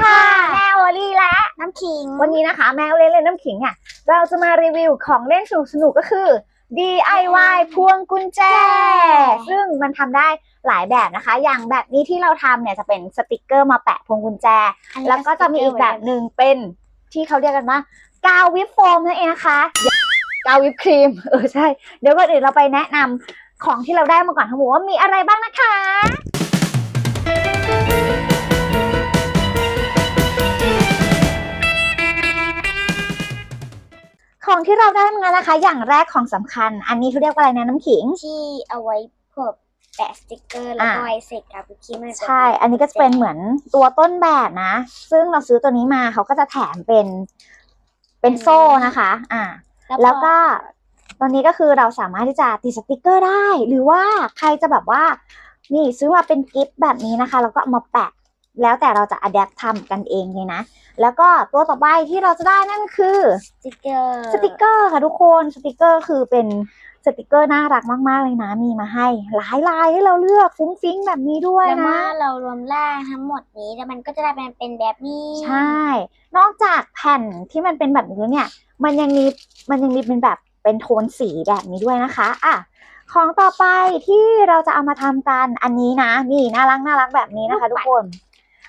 ค่ะ แมวลีและน้ำขิง วันนี้นะคะ แมวเล่นเล่นน้ำขิงอะเราจะมารีวิวของเล่นสนุกสนุกๆก็คือ DIY พวงกุญแจ ซึ่งมันทำได้หลายแบบนะคะ อย่างแบบนี้ที่เราทำเนี่ยจะเป็นสติกเกอร์มาแปะพวงกุญแจอันนี้แล้วก็จะมีอีกแบบหนึ่งเป็นที่เขาเรียกกันว่ากาววิปโฟมนั่นเองนะคะเดี๋ยวกาววิปครีม เออใช่ เดี๋ยวก่อนอื่นเราไปแนะนำของที่เราได้มาก่อนทั้งหมดว่ามีอะไรบ้างนะคะ เราได้มานะคะ อย่างแรกของสำคัญ อันนี้เขาเรียกว่าอะไรนะน้ำขิง ที่เอาไว้พวกแปะสติกเกอร์แล้วก็อ่าไว้เสร็จกับคิมมันจะใช่ อันนี้ก็จะเป็นเหมือนตัวต้นแบบนะ ซึ่งเราซื้อตัวนี้มาเขาก็จะแถมเป็นเป็นโซ่นะคะ อ่า แล้วก็ตอนนี้ก็คือเราสามารถที่จะติดสติกเกอร์ได้ หรือว่าใครจะแบบว่า นี่ซื้อมาเป็นกิฟต์แบบนี้นะคะ แล้วก็เอามาแปะ แล้วแต่เราจะอัดแอปทำกันเองเลยนะ แล้วก็ตัวต่อไปที่เราจะได้นั่นคือสติกเกอร์สติกเกอร์ค่ะทุกคนสติกเกอร์คือเป็นสติกเกอร์น่ารักมาก ๆ เลยนะ มีมาให้ หลายลายให้เราเลือกฟุ้งฟิ้งแบบนี้ด้วยแล้วนะเมื่อเรารวมร่างทั้งหมดนี้แล้วมันก็จะได้เป็นเป็นแบบนี้ ใช่ นอกจากแผ่นที่มันเป็นแบบนี้แล้วเนี่ย มันยังมีมันยังมีเป็นแบบเป็นโทนสีแบบนี้ด้วยนะคะอะของต่อไปที่เราจะเอามาทำกันอันนี้นะ นี่น่ารักน่ารักแบบนี้นะคะ ทุกคน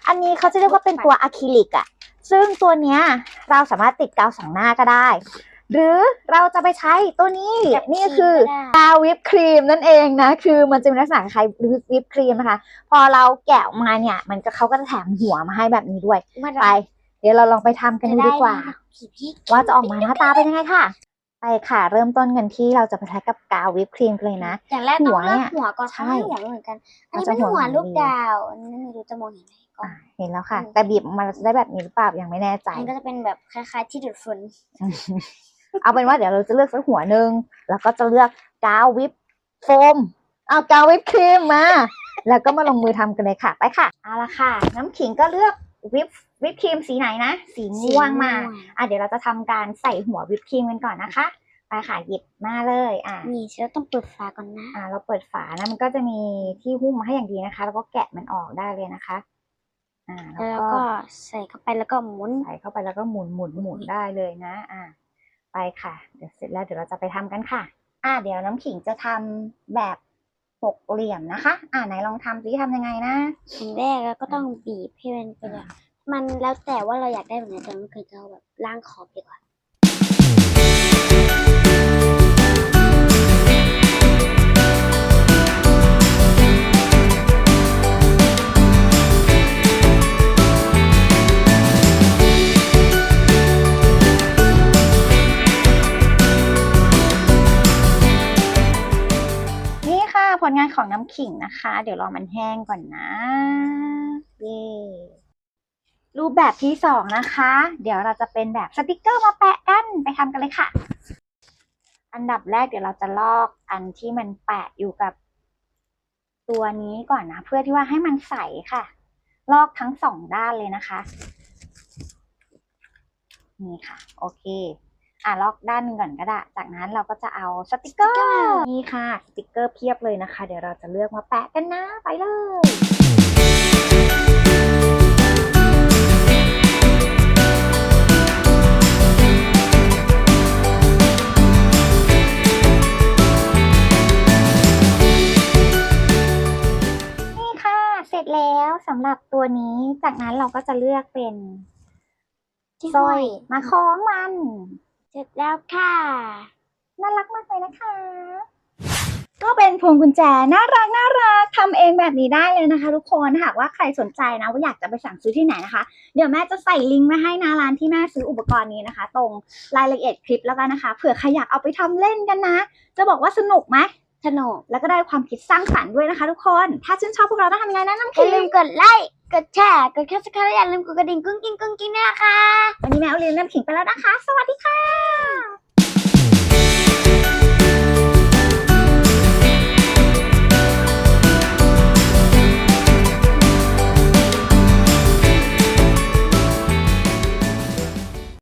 อันนี้เขาจะเรียกว่าเป็นตัวอะคริลิกอะซึ่งตัวเนี้ยเราสามารถติดกาวสองหน้าก็ได้ หรือเราจะไปใช้ตัวนี้กับนี่คือครีมก็ได้กาววิปครีมนั่นเองนะ คือมันจะมีลักษณะคล้ายวิปครีมนะคะ พอเราแกะออกมาเนี่ย มันก็เขาก็จะแถมหัวมาให้แบบนี้ด้วยเมื่อไป เดี๋ยวเราลองไปทำกันดูดีกว่าผีพี่ว่าจะออกมาหน้าตาเป็นยังไงค่ะ ไปค่ะ เริ่มต้นกันที่เราจะไปใช้กับกาววิปครีมกันเลยนะอย่างแรกต้องเลือกหัวก่อนใช่เขาให้หัวเหมือนกัน อันนี้มันจะเป็นหัวหัวลูกดีดาวอันนี้ไม่รู้จะมองเห็นไหมก่อนอะเห็นแล้วค่ะอืมแต่บีบออกมาเราจะได้แบบนี้หรือเปล่ายังไม่แน่ใจอันนี้ก็จะเป็นแบบคล้ายๆที่ดูดฝุ่นเอาเป็นว่าเดี๋ยวเราจะเลือกสักหัวหนึ่งแล้วก็จะเลือกกาววิปโฟมเอากาววิปครีมมา แล้วก็มาลงมือทำกันเลยค่ะ ไปค่ะ เอาละค่ะ น้ำขิงก็เลือก วิปวิปครีมสีไหนนะ สีม่วงมา อะเดี๋ยวเราจะทำการใส่หัววิปครีมกันก่อนนะคะ ไปค่ะหยิบมาเลย อะ นี่ฉันต้องเปิดฝาก่อนนะ อะเราเปิดฝานะมันก็จะมีที่หุ้มมาให้อย่างดีนะคะ แล้วก็แกะมันออกได้เลยนะคะ อ่าแล้แล้ววก็ก็ใส่เข้าไปแล้วก็หมุน ใส่เข้าไปแล้วก็หมุนหมุนหมุนได้เลยนะ อ่าไปค่ะ เดี๋ยวเสร็จแล้วเดี๋ยวเราจะไปทำกันค่ะ อ่าเดี๋ยวน้ำขิงจะทำแบบ หกเหลี่ยมนะคะ อ่าไหนลองทำซิทำยังไงนะอย่างแรกแล้วก็ต้องบีบให้มันเป็นแบบมันแล้วแต่ว่าเราอยากได้แบบไหนแต่มันคือจะเอาแบบล่างขอบดีกว่า ผลงานของน้ำขิงนะคะ เดี๋ยวรอมันแห้งก่อนนะเย่รูปแบบที่สองนะคะ เดี๋ยวเราจะเป็นแบบสติกเกอร์มาแปะกันไปทำกันเลยค่ะ อันดับแรกเดี๋ยวเราจะลอกอันที่มันแปะอยู่กับ ตัวนี้ก่อนนะ เพื่อที่ว่าให้มันใสค่ะ ลอกทั้งสองด้านเลยนะคะ นี่ค่ะ โอเค อะลอกด้านหนึงก่อนก็ได้ จากนั้นเราก็จะเอาสติกเกอร์นี่ค่ะ สติกเกอร์เพียบเลยนะคะ เดี๋ยวเราจะเลือกมาแปะกันนะ ไปเลยนี่ค่ะเสร็จแล้วสำหรับตัวนี้จากนั้นเราก็จะเลือกเป็นที่สร้ห้ออยยมาคล้องมัน เสร็จแล้วค่ะ น่ารักมากเลยนะคะ ก็เป็นพวงกุญแจน่ารักน่ารักทำเองแบบนี้ได้เลยนะคะ ทุกคนหากว่าใครสนใจนะว่าอยากจะไปสั่งซื้อที่ไหนนะคะ เดี๋ยวแม่จะใส่ลิงก์มาให้นะร้านที่แม่ซื้ออุปกรณ์นี้นะคะ ตรงรายละเอียดคลิปแล้วกันนะคะเผื่อใครอยากเอาไปทำเล่นกันนะ จะบอกว่าสนุกไหม สนุกแล้วก็ได้ความคิดสร้างสรรค์ด้วยนะคะ ทุกคน ถ้าชื่นชอบพวกเราต้องทำยังไงนะน้ำอย่าคิลืมมกดไลค์ กดแชร์ กดแคปสไครต์อย่าลืมกดกระดิ่งกุ้งกิ้งกุ้งกิ้งด้วยนะคะ วันนี้แม่เอาลินน้ำขิงไปแล้วนะคะ สวัสดีค่ะ